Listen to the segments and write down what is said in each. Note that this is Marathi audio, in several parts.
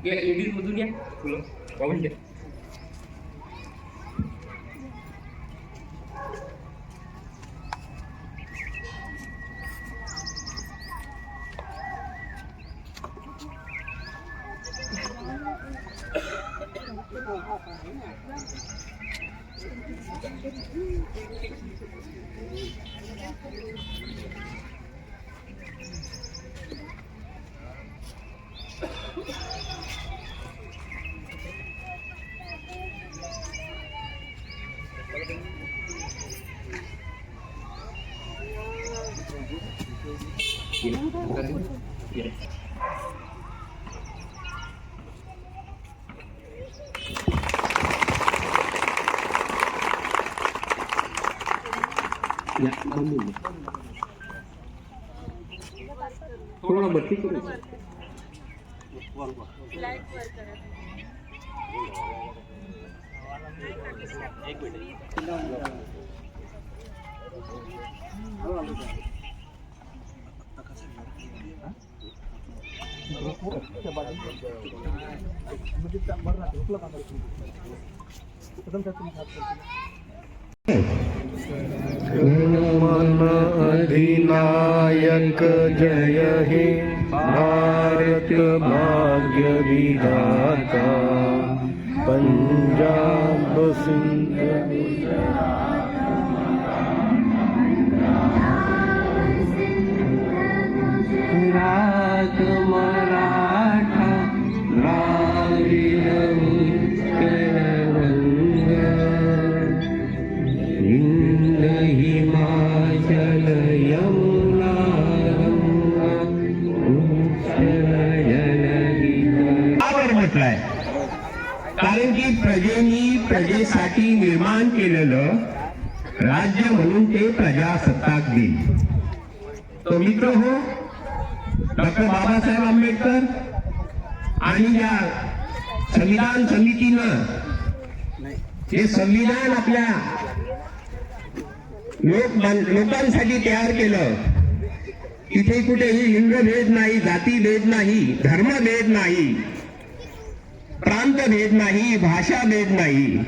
Ya, ini butuhnya belum. Bangun deh. थोडा बत्ती करू मन अधिनायक जय हे भारत भाग्य विधाता। पंजाब सिंध गुजरात मराठा हिंद हिमाचल का कारण की प्रजेनी प्रजेसाठी निर्माण केलेलं राज्य म्हणून प्रजासत्ताक दिन. तो मित्र हो? डॉक्टर बाबासाहेब आंबेडकर आणि या संविधान समितीनं हे संविधान आपल्या लोक लोकांसाठी तयार केलं. इथे कुठेही लिंगभेद नाही जातीभेद नाही धर्मभेद नाही प्रांतभेद नाही भाषाभेद नाही.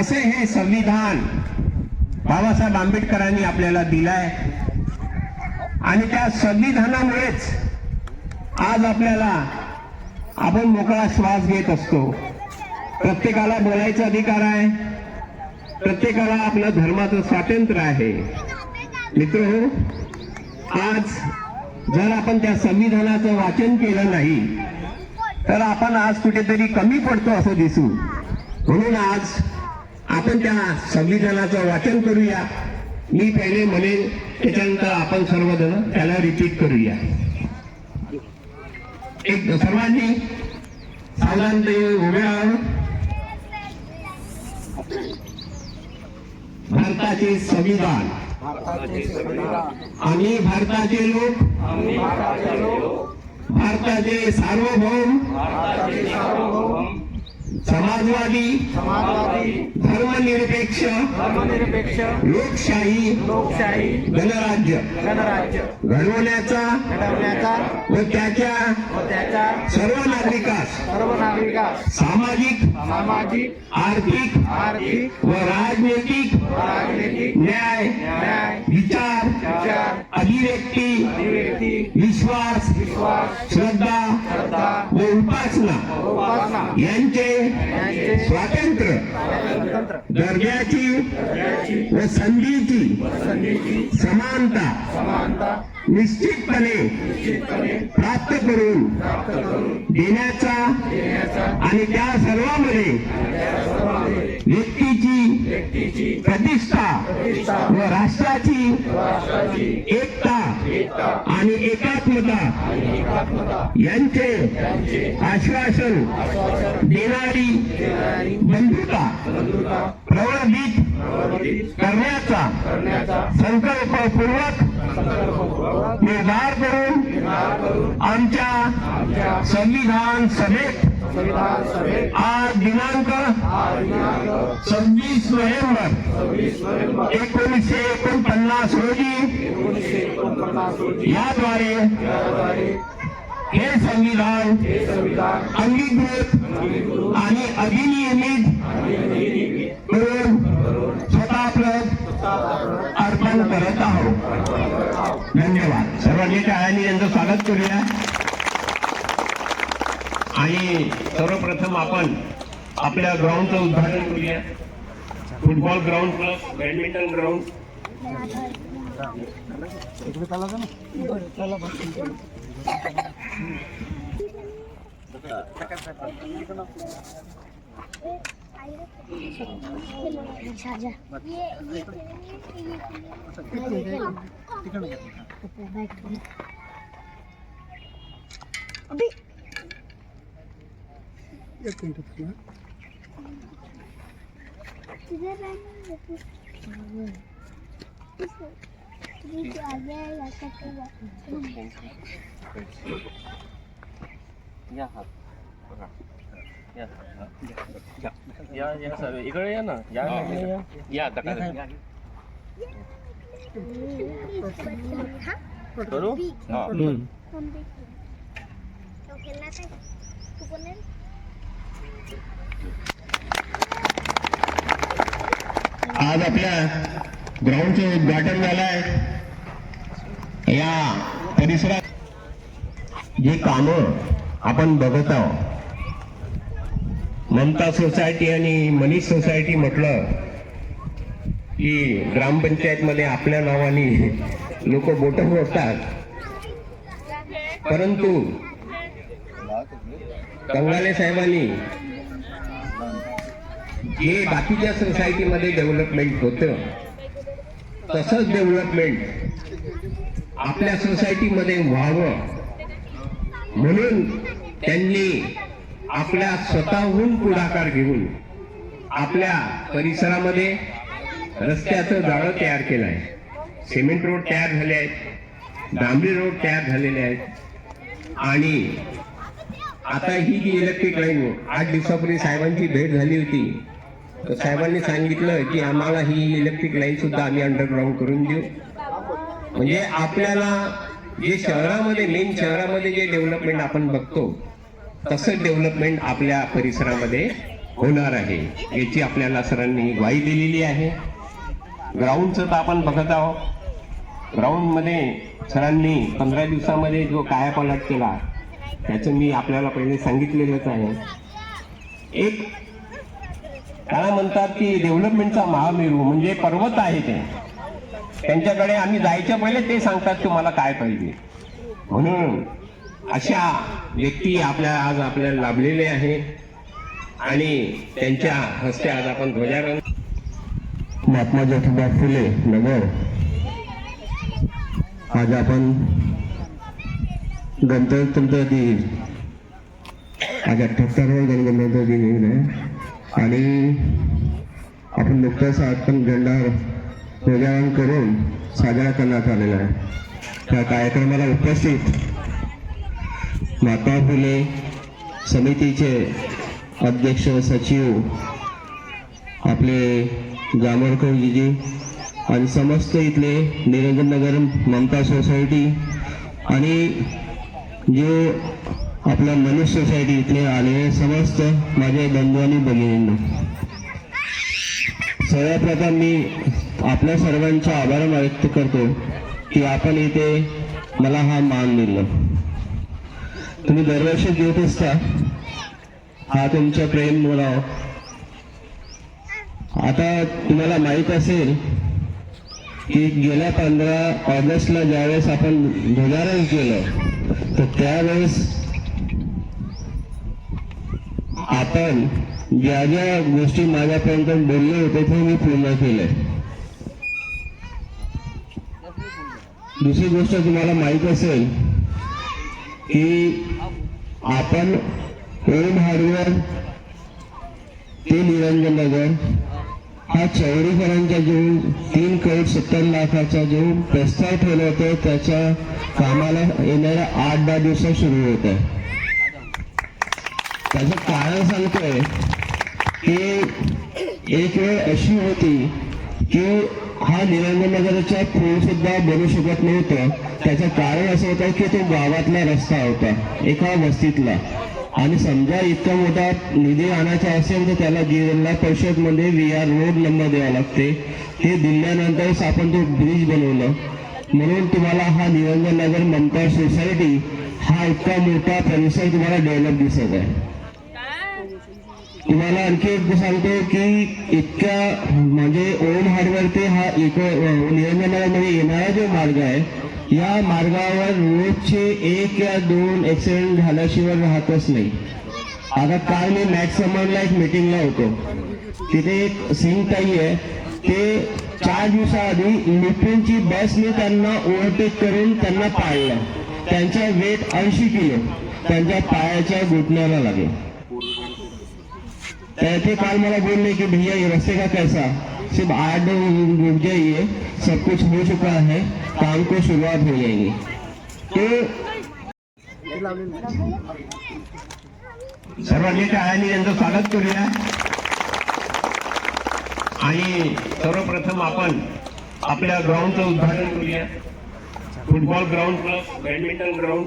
असे हे संविधान बाबासाहेब आंबेडकरांनी आपल्याला दिलाय. आणि त्या संविधानामुळेच आज आपल्याला आपण मोकळा श्वास घेत असतो. प्रत्येकाला बोलायचा अधिकार आहे. प्रत्येकाला आपलं धर्माचं स्वातंत्र्य आहे. मित्र हो आज जर आपण त्या संविधानाचं वाचन केलं नाही तर आपण आज कुठेतरी कमी पडतो असं दिसू. म्हणून आज आपण त्या संविधानाचं वाचन करूया. मी पहिले म्हणेन त्याच्यानंतर आपण सर्वजण त्याला रिपीट करूया. एक सर्वांनी सावधानते उभे आहोत भारताचे संविधान. आम्ही भारताचे लोक. भारताचे सार्वभौम. समाजवादी धर्मनिरपेक्ष धर्मनिरपेक्ष लोकशाही लोकशाही गणराज्य. गणराज्य. घडवण्याचा घडवण्याचा व त्याच्या व त्याच्या सर्व नागरिकास सर्व नागरिकास सामाजिक सामाजिक आर्थिक आर्थिक व राजनैतिक राजनैतिक न्याय न्याय विचार विचार अभिव्यक्ती अभिव्यक्ती विश्वास विश्वास श्रद्धा श्रद्धा व उपासना उपासना. यांचे स्वातंत्र्य दर्जाची व संधीची समानता निश्चितपणे प्राप्त करून देण्याचा आणि त्या सर्वांमध्ये प्रतिष्ठा व राष्ट्राची एकता आणि एकात्मता यांचे आश्वासन देणारी बंधुता प्रवर्धित करण्याचा संकल्पपूर्वक निर्धार करून आमच्या संविधान सभेत संविधान सभेत आज दिनांक आज दिनांक सव्वीस नोव्हेंबर एकोणीसशे एकोणपन्नास रोजी याद्वारे याद्वारे हे संविधान संविधान अंगीकृत आणि अधिनियमित करून स्वतः आपलं अर्पण करत आहोत. धन्यवाद. सर्वांनी टाळ्यांनी यांचं स्वागत करूया. आणि सर्वप्रथम आपण आपल्या ग्राउंडचं उद्घाटन करूया. Football ground plus badminton ground या या सर इकडे या ना या इकडे या. या आता काय करू हा आज आपल्या ग्राउंडचं उद्घाटन झालं आहे या परिसरात जी कामं आपण बघत आहोत ममता सोसायटी आणि मनीष सोसायटी म्हटलं की ग्रामपंचायतमध्ये आपल्या नावाने लोक बोट मोडतात. परंतु कंगाले साहेबांनी जे बाकीच्या सोसायटीमध्ये डेव्हलपमेंट होतं. तसंच डेव्हलपमेंट आपल्या सोसायटीमध्ये व्हावं. म्हणून त्यांनी आपल्या स्वतःहून पुढाकार घेऊन आपल्या परिसरामध्ये रस्त्याचं जाळं तयार केलं आहे. सिमेंट रोड तयार झाले आहेत. डांबरी रोड तयार झालेले आहेत. आणि आता ही जी इलेक्ट्रिक लाईन आठ दिवसापूर्वी साहेबांची भेट झाली होती. साहेबांनी सांगितलं की आम्हाला ही इलेक्ट्रिक लाईन सुद्धा आम्ही अंडरग्राऊंड करून देऊ. म्हणजे आपल्याला जे शहरामध्ये मेन शहरामध्ये जे डेव्हलपमेंट आपण बघतो तसं डेव्हलपमेंट आपल्या परिसरामध्ये होणार आहे याची आपल्याला सरांनी ग्वाही दिलेली आहे. ग्राउंडचं तर आपण बघत आहोत. ग्राउंडमध्ये सरांनी पंधरा दिवसामध्ये जो कायापालट केला त्याचं मी आपल्याला पहिले सांगितलेलंच आहे. एक त्याला म्हणतात की डेव्हलपमेंटचा महामेरू म्हणजे पर्वत आहे ते. त्यांच्याकडे आम्ही जायच्या पहिले ते सांगतात तुम्हाला काय पाहिजे. म्हणून अशा व्यक्ती आपल्या आज आपल्याला लाभलेले आहे. आणि त्यांच्या हस्ते आज आपण ध्वजारोहण महात्मा ज्योतिबा फुले नगर. आज आपण गणतंत्र दिन. आज अठ्ठ्याहत्तरावा गणतंत्र दिन आहे. आणि आपण नुकताच पण झेंडा ध्वजारोहण करून साजरा करण्यात आलेला आहे. त्या कार्यक्रमाला उपस्थित महात्मा फुले समितीचे अध्यक्ष सचिव आपले जामरकरजीजी आणि समस्त इथले निरंजन नगर ममता सोसायटी आणि जे आपल्या मनुष्य सोसायटी इथले आलेले समस्त माझे बंधू आणि भगिनींना. सर्वप्रथम मी आपल्या सर्वांचा आभार व्यक्त करतो की आपण इथे मला हा मान दिला. तुम्ही दरवर्षी देत असता. हा तुमचं प्रेम मुला आता तुम्हाला माहीत असेल की गेल्या पंधरा ऑगस्टला ज्यावेळेस आपण ध्वजारोहण केलं तर त्यावेळेस आपण ज्या ज्या गोष्टी माझ्यापर्यंत बोलले होते ते मी पूर्ण केलंय. दुसरी गोष्ट तुम्हाला माहीत असेल की आपण ओम हार्डवेअर ते निरंजन नगर हा चौरीकरांचा जो तीन करोड सत्तर लाखाचा जो प्रस्ताव ठेवला होता त्याच्या कामाला येणाऱ्या आठ दहा दिवसात सुरू होत आहे. त्याचं कारण सांगतोय. की एक वेळ अशी होती की हा निरंजनगरचा पूल सुद्धा बनू शकत नव्हतं. त्याचं कारण असं होतं की तो गावातला रस्ता होता एका वस्तीतला. आणि समजा इतका मोठा निधी आणायचा असेल तर त्याला जिल्हा परिषदमध्ये व्ही आर रोड नंबर द्यावा लागते. हे दिल्यानंतरच आपण तो ब्रिज बनवलं. म्हणून तुम्हाला हा निरंजन नगर ममता सोसायटी हा इतका मोठा परिसर तुम्हाला डेव्हलप दिसत आहे. तुम्हाला आणखी एक सांगतो की इतक्या म्हणजे ओम हार्डवेअर ते हा एक नियंत्रणामध्ये येणारा जो मार्ग आहे या मार्गावर रोजचे एक या दोन ऍक्सिडेंट झाल्याशिवाय राहतच नाही. आता काल मी मॅक्समनला एक मिटिंगला होतो. तिथे एक सिंग ताई आहे ते चार दिवसाआधी लिफ्टिंगची बसने त्यांना ओव्हरटेक करून त्यांना पाळलं. त्यांचा वेट ऐंशी किलो. त्यांच्या पायाच्या घुटण्याला लागेल. तो काल मला बोलले की भैया ये रास्ते का कैसा? सिर्फ आठ रुक जाइए सब कुछ हो चुका है काम को शुरुआत हो जाएगी। तो सर्वांनी टाळ्यांनी यांचं स्वागत करूया. आणि सर्वप्रथम आपण आपल्या ग्राउंडचं उद्घाटन करूया. Football ground plus badminton ground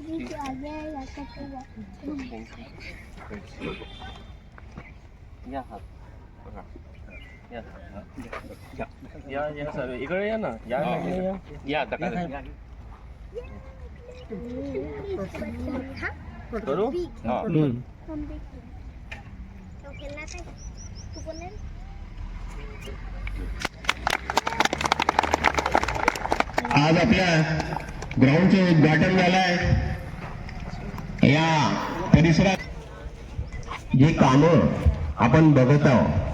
या या हा बघा. या या या सर इकडे या ना या या या आता करू हा तू आज आपल्या ग्राउंडचं उद्घाटन झालं आहे या परिसरात जे कामं आपण बघत आहोत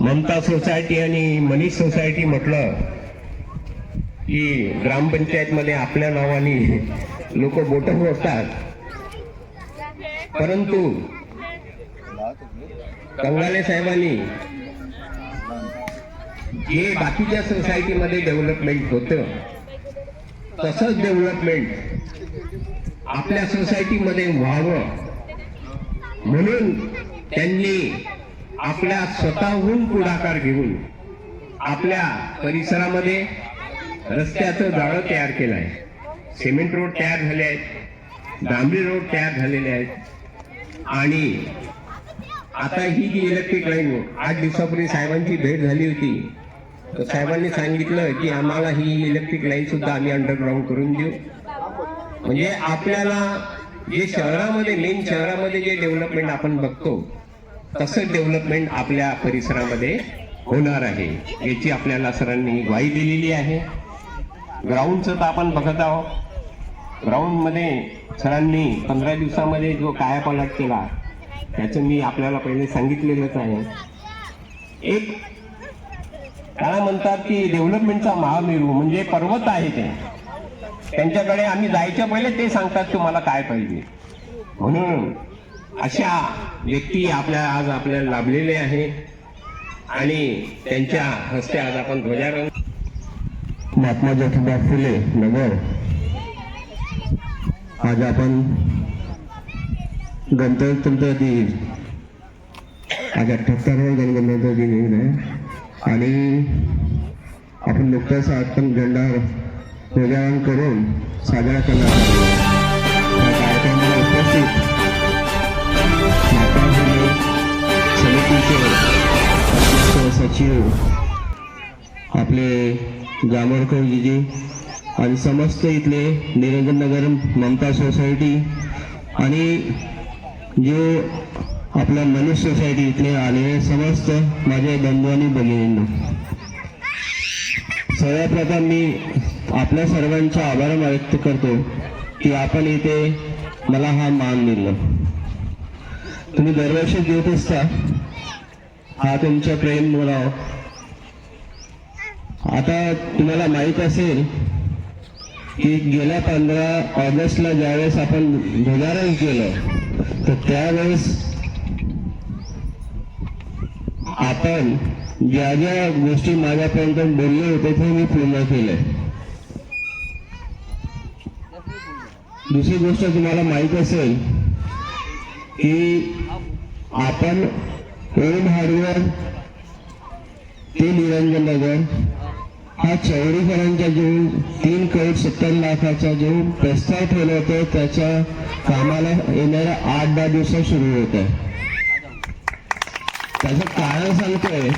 ममता सोसायटी आणि मनीष सोसायटी म्हटलं की ग्रामपंचायतमध्ये आपल्या नावाने लोक बोट फोडतात परंतु कंगाले साहेबांनी जे बाकीच्या सोसायटीमध्ये डेव्हलपमेंट होतं तसंच डेव्हलपमेंट आपल्या सोसायटीमध्ये व्हावं. म्हणून त्यांनी आपल्या स्वतःहून पुढाकार घेऊन आपल्या परिसरामध्ये रस्त्याचं जाळं तयार केलं आहे. सिमेंट रोड तयार झाले आहेत. डांबरी रोड तयार झालेले आहेत. आणि आता ही जी इलेक्ट्रिक लाईन आठ दिवसापूर्वी साहेबांची भेट झाली होती. तर साहेबांनी सांगितलं की आम्हाला ही इलेक्ट्रिक लाईन सुद्धा आम्ही अंडरग्राऊंड करून देऊ. म्हणजे आपल्याला जे शहरामध्ये मेन शहरामध्ये जे डेव्हलपमेंट आपण बघतो तसं डेव्हलपमेंट आपल्या परिसरामध्ये होणार आहे याची आपल्याला सरांनी ग्वाही दिलेली आहे. ग्राउंडचं तर आपण बघत आहोत. ग्राउंडमध्ये सरांनी पंधरा दिवसामध्ये जो कायापालट केला त्याचं मी आपल्याला पहिले सांगितलेलंच आहे. एक काय म्हणतात की डेव्हलपमेंटचा महामेरू म्हणजे पर्वत आहे ते. त्यांच्याकडे आम्ही जायच्या पहिले ते सांगतात तुम्हाला काय पाहिजे. म्हणून अशा व्यक्ती आपल्या आज आपल्याला लाभलेले आहे. आणि त्यांच्या हस्ते आज आपण ध्वजारोहण महात्मा ज्योतिबा फुले नगर. आज आपण गणतंत्र दिन आज अठ्ठ्याहत्तरावा गणगणतंत्र दिन येईल आहे. आणि आपण नुकताच आपण झेंडा ध्वजारोहण करून साजरा करणार या कार्यक्रमाला उपस्थित माता समितीचे अध्यक्ष सचिव आपले जांभळकरजी आणि समस्त इथले निरंजननगर ममता सोसायटी आणि जे आपल्या मनुष्य सोसायटी इथले आलेले समस्त माझे बंधू आणि भगिनींना. सर्वप्रथम मी आपल्या सर्वांच्या आभार व्यक्त करतो की आपण इथे मला हा मान दिला. तुम्ही दरवर्षी देत असता हा तुमचं प्रेम बोलाव. आता तुम्हाला माहीत असेल की गेल्या पंधरा ऑगस्टला ज्यावेळेस आपण ध्वजारोहण केलं तर त्यावेळेस आपण ज्या ज्या गोष्टी माझ्यापर्यंत बोलले होते ते मी पूर्ण केले. दुसरी गोष्ट तुम्हाला माहीत असेल की आपण ओम हार्डवेअर ते निरंजन नगर हा चौरीकरांचा जो तीन करोड सत्तर लाखाचा जो प्रस्ताव ठेवला होता. त्याच्या कामाला येणाऱ्या आठ दहा दिवसात सुरू होत आहे. त्याचं कारण सांगतोय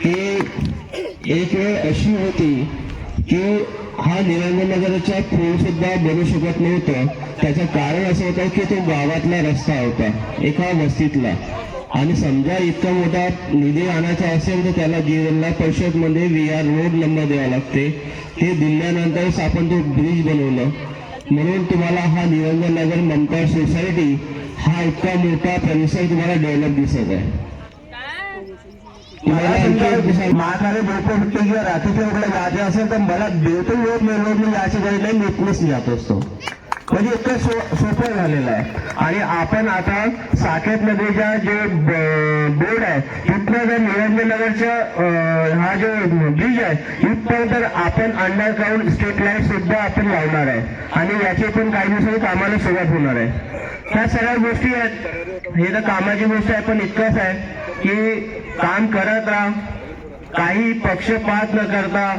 की एक वेळ अशी होती की हा निरंजनगरचा पूल सुद्धा बनू शकत नव्हतं. त्याचं कारण असं होतं की तो गावातला रस्ता होता एका वस्तीतला. आणि समजा इतका मोठा निधी आणायचा असेल तर त्याला जिल्हा परिषदमध्ये व्ही आर रोड नंबर द्यावा लागते. ते दिल्यानंतरच आपण तो ब्रिज बनवलं. म्हणून तुम्हाला हा निरंजन नगर ममता सोसायटी हा इतका मोठा परिसर तुम्हाला डेव्हलप दिसत आहे. माझ्याकडे डोकं होते किंवा रात्रीच्या वेळेला जायचे असेल तर मला बिलकुल वेळ मिळवत नाही याची गरज नाही मीटनेस जात असतो. म्हणजे इतकं सो सोपं झालेलं आहे. आणि आपण आता साकेत नदीच्या जे बोर्ड आहे तिथनं जर निरंजन नगरच्या हा जो ब्रिज आहे इथपर्यंत आपण अंडरग्राऊंड स्ट्रीट लाइट सुद्धा आपण लावणार आहे. आणि याची पण काही दिवसांनी कामाला सुरुवात होणार आहे. ह्या सगळ्या गोष्टी आहेत. हे तर कामाची गोष्ट आहे पण इतकंच आहे. की काम करत राहा. काही पक्षपात न करता.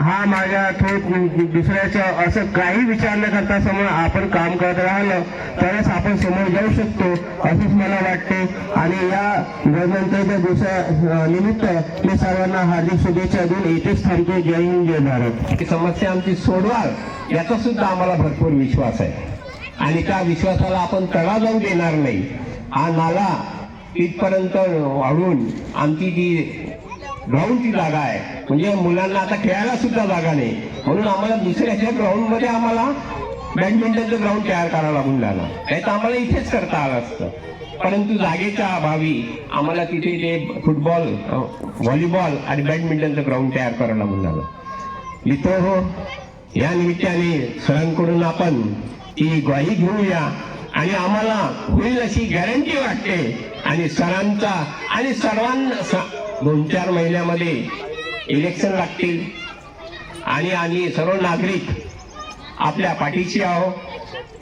हा माझ्या थोड दुसऱ्याचं असं काही विचार न करता समोर आपण काम करत राहिलं तरच आपण समोर जाऊ शकतो असंच मला वाटते. आणि या गणतंत्राच्या दिवसा निमित्त मी सर्वांना हार्दिक शुभेच्छा देऊन इथेच थांबतो. जय हिंद जय भारत. समस्या आमची सोडवाल याचा सुद्धा आम्हाला भरपूर विश्वास आहे. आणि त्या विश्वासाला आपण तडा जाऊ देणार नाही. हा नाला तिथपर्यंत वाढून आमची जी ग्राउंडची जागा आहे. म्हणजे मुलांना आता खेळायला सुद्धा जागा नाही. म्हणून आम्हाला दुसऱ्याच्या ग्राउंडमध्ये आम्हाला बॅडमिंटनचं ग्राउंड तयार करावं लागून झालं नाही तर आम्हाला इथेच करता आलं असतं. परंतु जागेच्या अभावी आम्हाला तिथे ते फुटबॉल व्हॉलीबॉल आणि बॅडमिंटनचं ग्राउंड तयार करावं लागून झालं मित्र हो या निमित्ताने सरांकडून आपण ती ग्वाही घेऊया आणि आम्हाला होईल अशी गॅरंटी वाटते आणि सरांचा आणि सर्वांना दोन चार महिन्यामध्ये इलेक्शन लागतील. आणि आम्ही सर्व नागरिक आपल्या पाठीशी आहो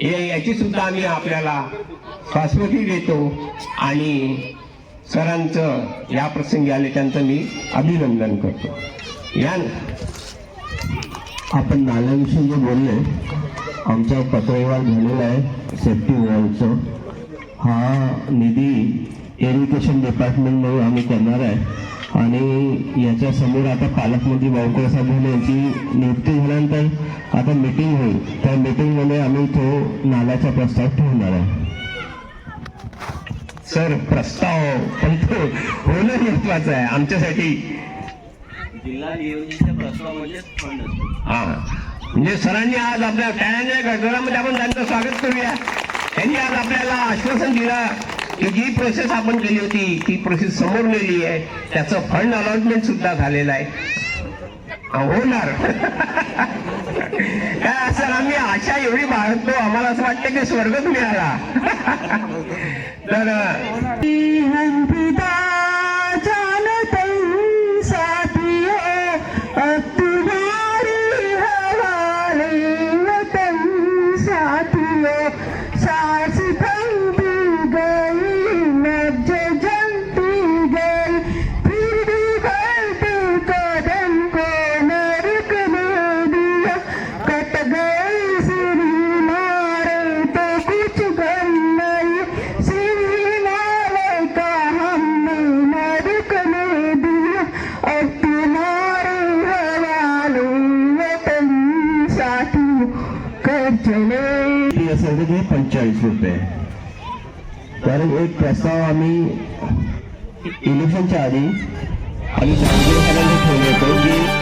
हे याची सुद्धा आम्ही आपल्याला शाश्वती देतो. आणि सरांचं या प्रसंगी आले त्यांचं मी अभिनंदन करतो. या आपण नाल्याविषयी जे बोलले आमचा पत्रव्यवहार झालेला आहे सेफ्टी वॉलचं. हा निधी एज्युकेशन डिपार्टमेंटमुळे आम्ही करणार आहे. आणि याच्या समोर आता पालकमंत्री बावकर साहेब यांची नियुक्ती झाल्यानंतर आता मीटिंग होईल. त्या मीटिंगमध्ये आम्ही तो नाल्याचा प्रस्ताव ठेवणार आहे. सर प्रस्ताव पण तो होणं महत्वाचं आहे आमच्यासाठी. जिल्हा फंड हा. म्हणजे सरांनी आज आपल्या टॅलेंट गडगडामध्ये आपण त्यांचं स्वागत करूया. त्यांनी आज आपल्याला आश्वासन दिलं. की जी प्रोसेस आपण केली होती ती प्रोसेस समोर नेली आहे. त्याचं फंड अलॉटमेंट सुद्धा झालेलं आहे. होणार. काय असं आम्ही आशा एवढी बाळगतो. आम्हाला असं वाटतं की स्वर्गच मिळाला. तर साथी ते पंचेचाळीस रुपये कारण एक प्रस्ताव आम्ही इलेक्शनच्या आधी आम्ही ठेवले होतो की